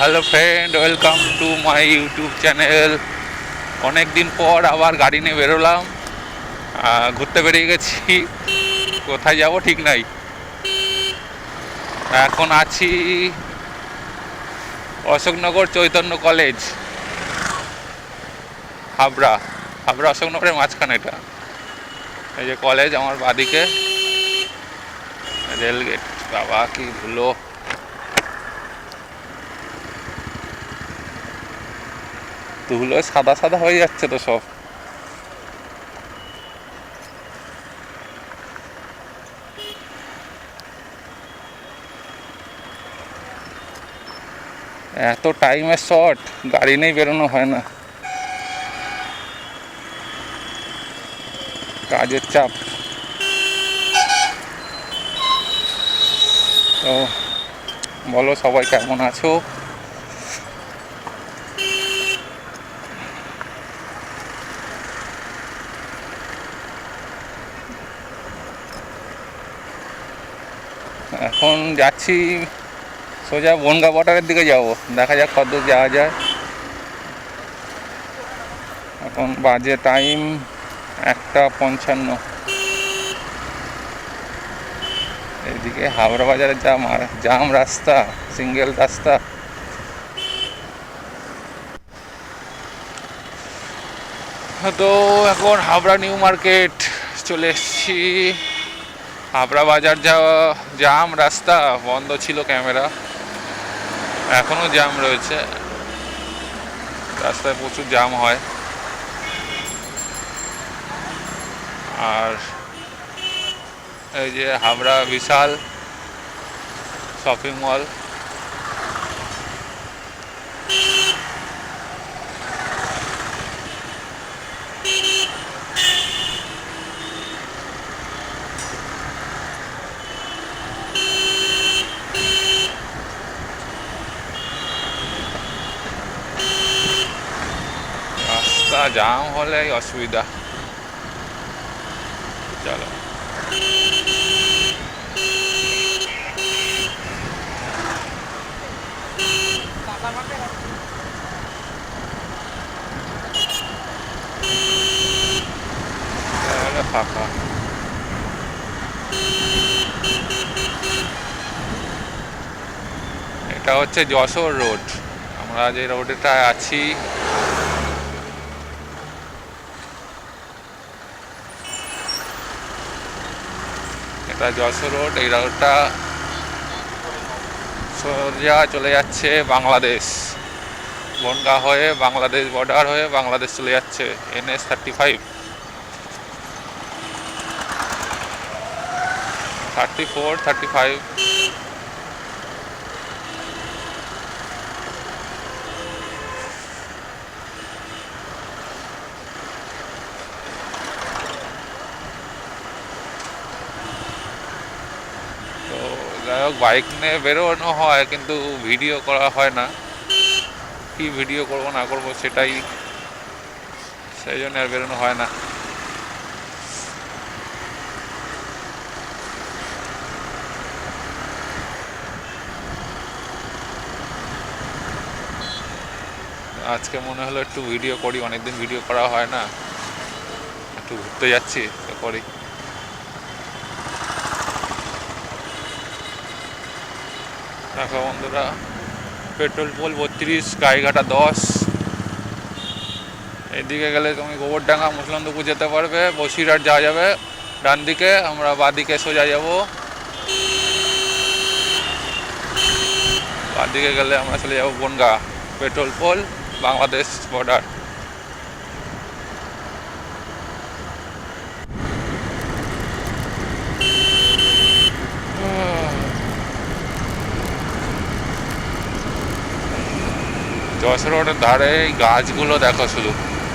Hello friend, welcome to my YouTube channel. অনেক দিন পর আবার গাড়ি নিয়ে বেরোলাম। ঘুরতে বেরিয়ে গেছি। কোথায় যাব ঠিক নাই। এখন আছি অশোকনগর চৈতন্য কলেজ। হাবড়া। হাবড়া অশোকনগরের মাঝখানে এটা। এই যে কলেজ আমার বাদিকে। রেলগেট। বাবা, কি ধুলো। ধুলো সাদা সাদা হয়ে যাচ্ছে তো সব। এত টাইমের শর্ট গাড়ি নেই বেরোনো হয় না। কাজের চাপ। তো, বলো সবাই কেমন আছো? এখন যাচ্ছি সোজা বনগা বর্ডারের দিকে যাব। দেখা যাক কত যাওয়া যায়। এখন বাজে টাইম একটা পঞ্চান্ন। এদিকে হাওড়া জাম আর জাম রাস্তা, সিঙ্গেল রাস্তা। তো এখন হাবড়া নিউ মার্কেট চলে এসেছি। হাবড়া বাজার যাওয়া জাম রাস্তা, বন্ধ ছিল ক্যামেরা। এখনও জাম রয়েছে। রাস্তায় প্রচুর জাম হয়। আর এই যে হাবড়া বিশাল শপিং মল রাস্তা জাম হলে অসুবিধা। চলো। ফাঁকা এটা হচ্ছে যশোর রোড আমরা যে রোডটা আছি এটা যশোর রোড, এই রোডটা সোজা চলে যাচ্ছে বাংলাদেশ। বনগা হয়ে বাংলাদেশ বর্ডার হয়ে বাংলাদেশ চলে যাচ্ছে N S thirty five thirty four thirty five তো যাই বাইক নিয়ে বেরোনো হয়, কিন্তু ভিডিও করা হয় না। কি ভিডিও করব, না করব সেটাই সেই জন্য আর বেরোনো হয় না। আজকে মনে হলো একটু ভিডিও করি, অনেকদিন ভিডিও করা হয় না। একটু ঘুরতে যাচ্ছি, তো করি। দেখো বন্ধুরা, পেট্রোল পোল বত্রিশ, গাইঘাটা দশ। এদিকে গেলে তুমি গোবরডাঙ্গা, মুসলন্দপুর যেতে পারবে, বসিরহাট যাওয়া যাবে। ডান দিকে আমরা বাদিকে সোজা যাব। বাদিকে গেলে আমরা চলে যাব বনগা, পেট্রোল পোল, বাংলাদেশ বর্ডার যশ রোডের ধারে এই গাছগুলো দেখো শুধু।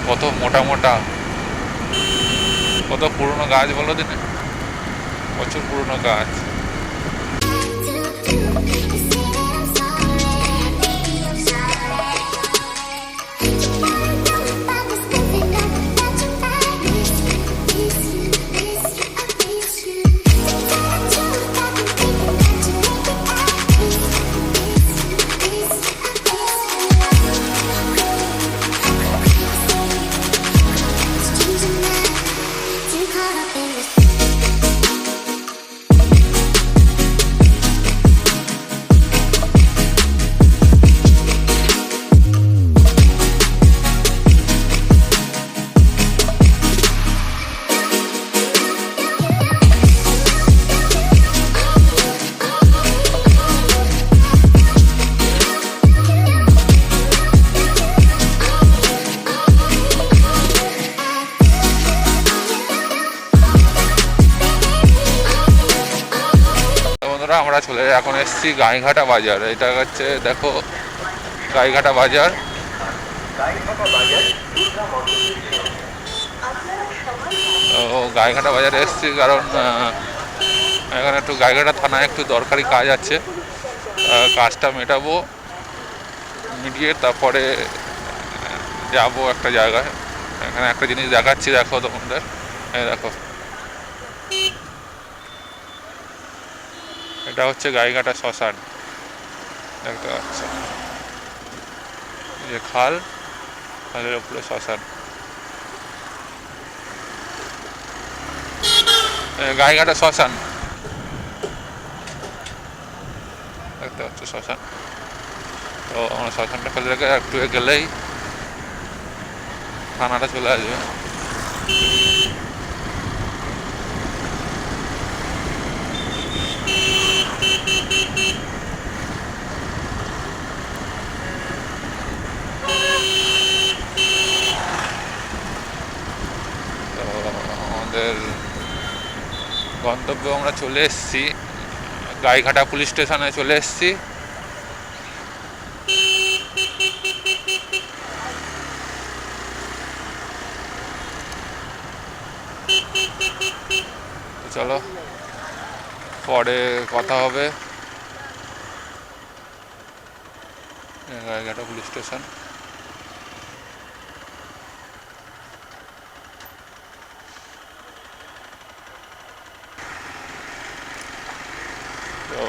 কত মোটা মোটা। কত পুরনো গাছ বলো দিনে। প্রচুর পুরনো গাছ। এখন এসছি গাইঘাটা বাজার। এটা হচ্ছে, দেখো, গাইঘাটা বাজার। ও, গাইঘাটা বাজারে এসেছি কারণ এখানে একটু গাইঘাটা থানায় একটু দরকারি কাজ আছে। কাজটা মেটাবো, মিটিয়ে তারপরে যাব একটা জায়গায়। এখানে একটা জিনিস দেখাচ্ছি, দেখো তোমাদের। দেখো। এটা হচ্ছে গাইঘাটা শ্মশান। দেখতে পাচ্ছ। যে খাল, খালের উপরে শ্মশান। গাইঘাটা শ্মশান। দেখতে পাচ্ছ শ্মশান। তো আমরা শ্মশানটা ফেলে রেখে একটু গেলেই থানাটা চলে আসবে। আমাদের গন্তব্য আমরা চলে এসেছি। গাইঘাটা পুলিশ স্টেশনে চলে এসেছি। চলো পরে কথা হবে। এই গাইঘাটা পুলিশ স্টেশন তো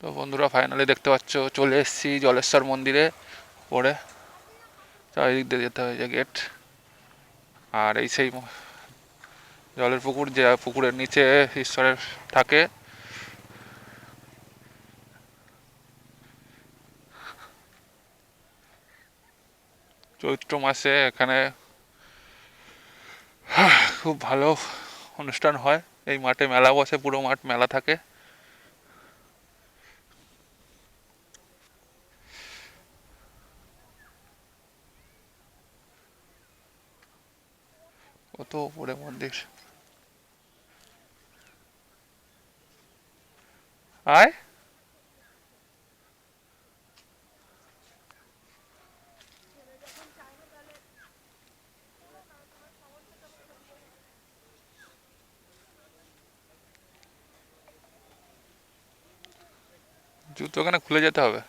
তো বন্ধুরা ফাইনালি দেখতে পাচ্ছ, চলে এসেছি জলেশ্বর মন্দিরে পরে চারিদিক দিয়ে যেতে হয় যে গেট আর এই সেই জলের পুকুর যে পুকুরের নিচে ঈশ্বরের থাকে। চৈত্র মাসে এখানে খুব ভালো অনুষ্ঠান হয়। এই মাঠে মেলা বসে, পুরো মাঠ মেলা থাকে কত উপরে মন্দির আয়। জুতো ওখানে খুলে যেতে হবে।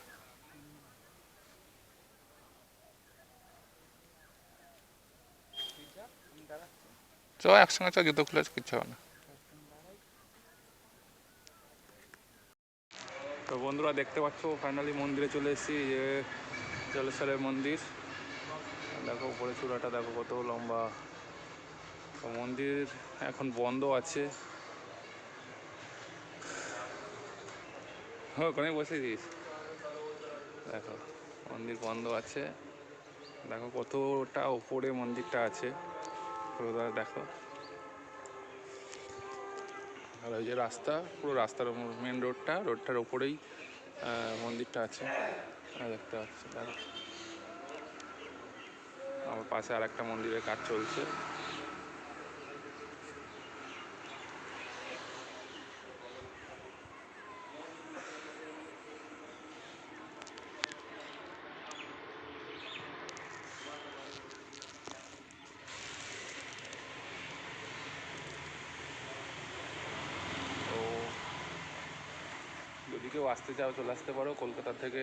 চ একসঙ্গে চ জুতো খুলে কিচ্ছু হবে না। তো বন্ধুরা দেখতে পাচ্ছ ফাইনালি মন্দিরে চলে এসেছি যে জলেশ্বরের মন্দির। দেখো উপরে চূড়াটা, দেখো কত লম্বা। তো মন্দির এখন বন্ধ আছে। হ্যাঁ ওখানে বসে দিস দেখো, মন্দির বন্ধ আছে। দেখো কতটা উপরে মন্দিরটা আছে। দেখো। আর ওই যে রাস্তা, পুরো রাস্তার মেন রোডটা রোডটার ওপরেই মন্দিরটা আছে। দেখতে পাচ্ছি আমার পাশে আর একটা মন্দিরের কাজ চলছে। কেউ আসতে চাও, চলে আসতে পারো। কলকাতা থেকে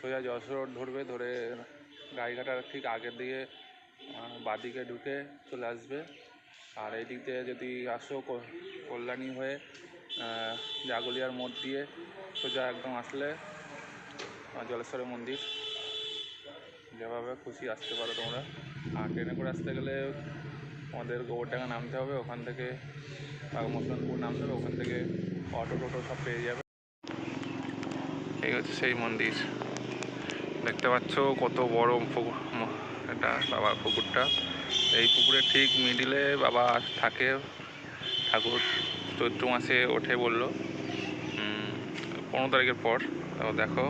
সোজা যশোর রোড ধরবে, ধরে গাড়িঘাটার ঠিক আগের দিকে বাঁদিকে ঢুকে চলে আসবে। আর এই দিক দিয়ে যদি আসো কল্যাণী হয়ে জাগুলিয়ার মোড় দিয়ে সোজা একদম আসলে জলেশ্বরের মন্দির। যেভাবে খুশি আসতে পারো তোমরা। আর ট্রেনে করে আসতে গেলে আমাদের গোবরডাঙ্গা নামতে হবে, ওখান থেকে মসলানপুর নামতে হবে, ওখান থেকে অটো টোটো সব পেয়ে যাবে। এই হচ্ছে সেই মন্দির। দেখতে পাচ্ছ কত বড় পুকুর এটা বাবার পুকুরটা। এই পুকুরের ঠিক মিডিলে বাবা থাকে, ঠাকুর চৈত্র মাসে ওঠে বলল। পনেরো তারিখের পর দেখো।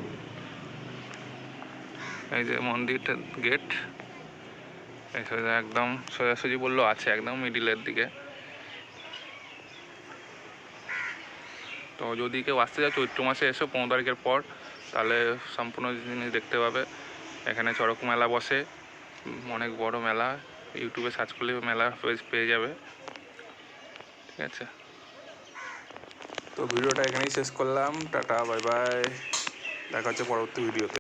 এই যে মন্দিরটা গেট একদম সোজাসুজি বলল আছে, একদম মিডিলের দিকে। তো যদি কেউ আসতে যায় চৈত্র মাসে এসো, পনেরো তারিখের পর, তাহলে সম্পূর্ণ জিনিস দেখতে পাবে। এখানে চড়ক মেলা বসে অনেক বড় মেলা। ইউটিউবে সার্চ করলে মেলা পেজ পেয়ে যাবে। ঠিক আছে। তো ভিডিওটা এখানেই শেষ করলাম। Tata, bye bye. দেখা হচ্ছে পরবর্তী ভিডিওতে।